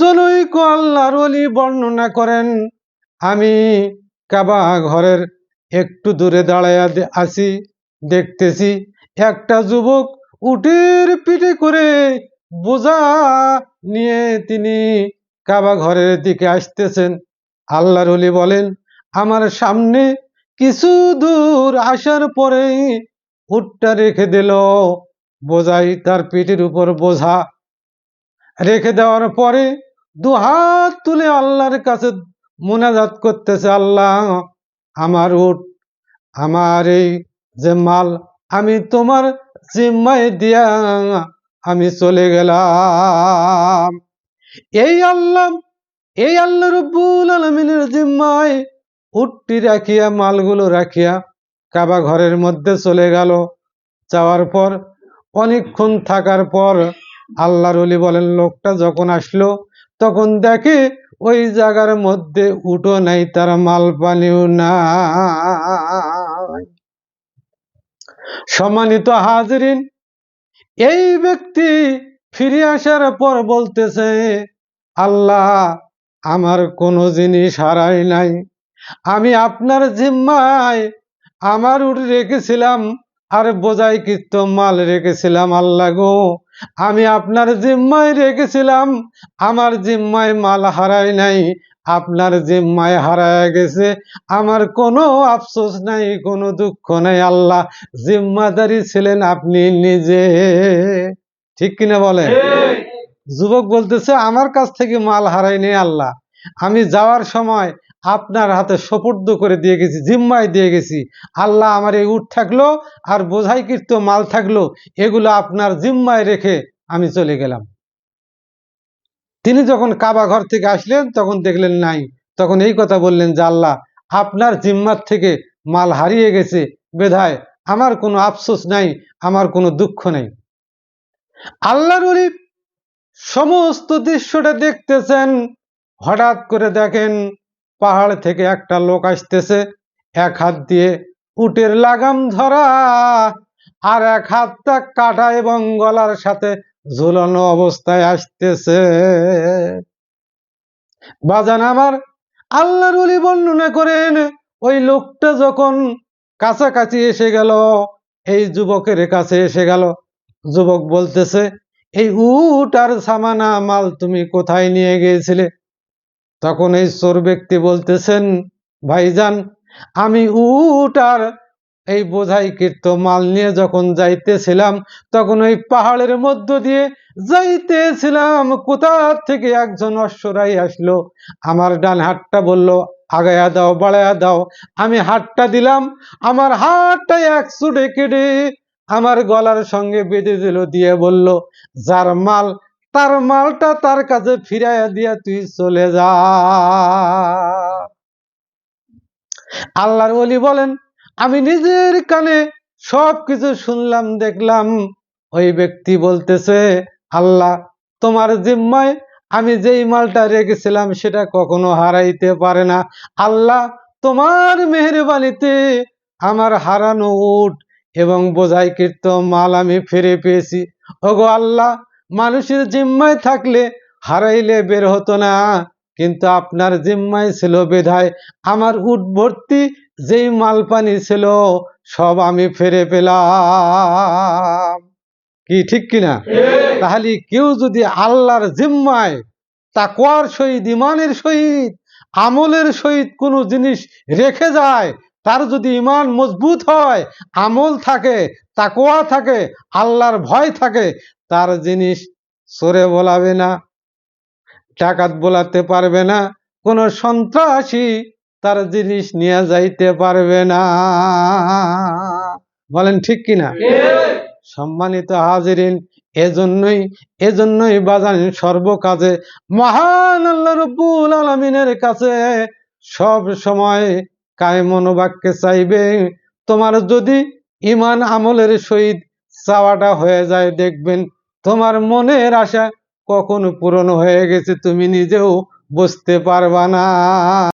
জনৈক আল্লাহর অলি বর্ণনা করেন, আমি কাবা ঘরের একটু দূরে দাঁড়াইয়া আছি, দেখতেছি একটা যুবক উটের পিঠে করে বোঝা নিয়ে তিনি কাবা ঘরের দিকে আসতেছেন। আল্লাহর অলি বলেন, আমার সামনে কিছু দূর আসার পরেই উটটা রেখে দিল। বোঝাই তার পিঠের উপর বোঝা রেখে দেওয়ার পরে দু হাত তুলে আল্লাহর কাছে মোনাজাত করতেছে, আল্লাহ, আমার উঠ আমার এই যে মাল আমি তোমার জিম্মায় দিয়া আমি চলে গেলাম। এই আল্লাহ এই আল্লাহ রব্বুল আলমিনের জিম্মায় উটটি রাখিয়া, মালগুলো রাখিয়া কাবা ঘরের মধ্যে চলে গেল। যাওয়ার পর, অনেকক্ষণ থাকার পর আল্লাহর অলি বলেন, লোকটা যখন আসলো, তখন দেখে ওই জায়গার মধ্যে উঠো নাই, তার মাল পানিও না সম্মানিত হাজরিন, এই ব্যক্তি ফিরে আসার পর বলতেছে, আল্লাহ আমার কোনো জিনিস হারাই নাই। আমি আপনার জিম্মায় আমার উঠ রেখেছিলাম আর বোঝাই কৃত মাল রেখেছিলাম, আল্লাহ গো। আমি আপনার জিম্মায় রেখেছিলাম। আমার জিম্মায় মাল হারাই নাই। আপনার জিম্মায় হারায় গেছে। আমার কোনো আফসোস নাই কোনো দুঃখ নাই। আল্লাহ জিম্মাদারি ছিলেন আপনি নিজে। ঠিক কিনা বলে যুবক বলতেছে আমার কাছ থেকে মাল হারাইনি আল্লাহ। আমি যাওয়ার সময় আপনার হাতে সোপর্দ করে দিয়ে গেছি, জিম্মায় দিয়ে গেছি। আল্লাহ আমার এই উঠ থাকল আর বোঝাইকৃত মাল থাকল, এগুলো আপনার জিম্মায় রেখে আমি চলে গেলাম। তিনি যখন কাবা ঘর থেকে আসলেন, তখন দেখলেন নাই। তখন এই কথা বললেন যে, আল্লাহ, আপনার জিম্মার থেকে মাল হারিয়ে গেছে। বেধায়, আমার কোনো আফসোস নাই, আমার কোনো দুঃখ নেই। আল্লাহর ওলি সমস্ত দৃশ্যটা দেখতেছেন, হঠাৎ করে দেখেন পাহাড় থেকে একটা লোক আসতেছে। এক হাত দিয়ে উটের লাগাম ধরা আর এক হাতটা কাটা এবং গলার সাথে ঝুলানো অবস্থায় আসতেছে। বাজান আমার, আল্লাহর ওলি বর্ণনা করেন, ওই লোকটা যখন কাছাকাছি এসে গেল, এই যুবকের কাছে এসে গেল। যুবক বলতেছে, এই উট আর সামানা মাল তুমি কোথায় নিয়ে গিয়েছিলে? তখন এই চোর ব্যক্তি বলতেছেন, ভাইজান, আমি উট আর এই বোঝাই কীর্ত মাল নিয়ে যখন যাইতেছিলাম, তখন ওই পাহাড়ের মধ্য দিয়ে যাইতেছিলাম। কোথা থেকে একজন অশ্বরাই আসলো? আমার ডান হাতটা বলল, আগায়া দাও, বাড়ায়া দাও। আমি হাতটা দিলাম, আমার হাতটা এক চুটে কেটে আমার গলার সঙ্গে বেঁধে দিল। দিয়ে বলল, যার মাল তার মালটা তার কাছে ফিরাইয়া দিয়া তুই চলে যা। আল্লাহর ওলি বলেন, আমি নিজের কানে সব কিছু শুনলাম, দেখলাম। ওই ব্যক্তি বলতেছে, আল্লাহ, তোমার জিম্মায় আমি যেই মালটা রেখেছিলাম, সেটা কখনো হারাইতে পারে না। আল্লাহ, তোমার মেহরবানিতে আমার হারানো উঠ এবং বোঝাই বোঝাইকৃত মাল আমি ফিরে পেয়েছি। ওগো আল্লাহ মানুষের জিম্মায় থাকলে হারাইলে বের হতো না। কিন্তু আপনার জিম্মায় ছিল বেধায় আমার উট ভর্তি যেই মাল পানি ছিল সব আমি ফিরে পেলাম। কি ঠিক কিনা তাহলে কেউ যদি আল্লাহর জিম্মায় তাকওয়ার সহিত ইমানের সহিত আমলের সহিত কোনো জিনিস রেখে যায় তার যদি ইমান মজবুত হয় আমল থাকে তাকোয়া থাকে আল্লাহর ভয় থাকে তার জিনিস সরে বলাবে না, ডাকাত বলাতে পারবে না, কোনো সন্ত্রাসী তার জিনিস নিয়ে যাইতে পারবে না। বলেন ঠিক কিনা? সম্মানিত হাজিরিন, এজন্যই এজন্যই বাজান সর্বকাজে মহান আল্লাহ আলমিনের কাছে সব সময় কায়মনোবাক্যে চাইবে। তোমার যদি ইমান আমলের সহিত চাওয়াটা হয়ে যায়, দেখবেন তোমার মনের আশা কখন পূরণ হয়ে গেছে তুমি নিজেও বুঝতে পারবা না।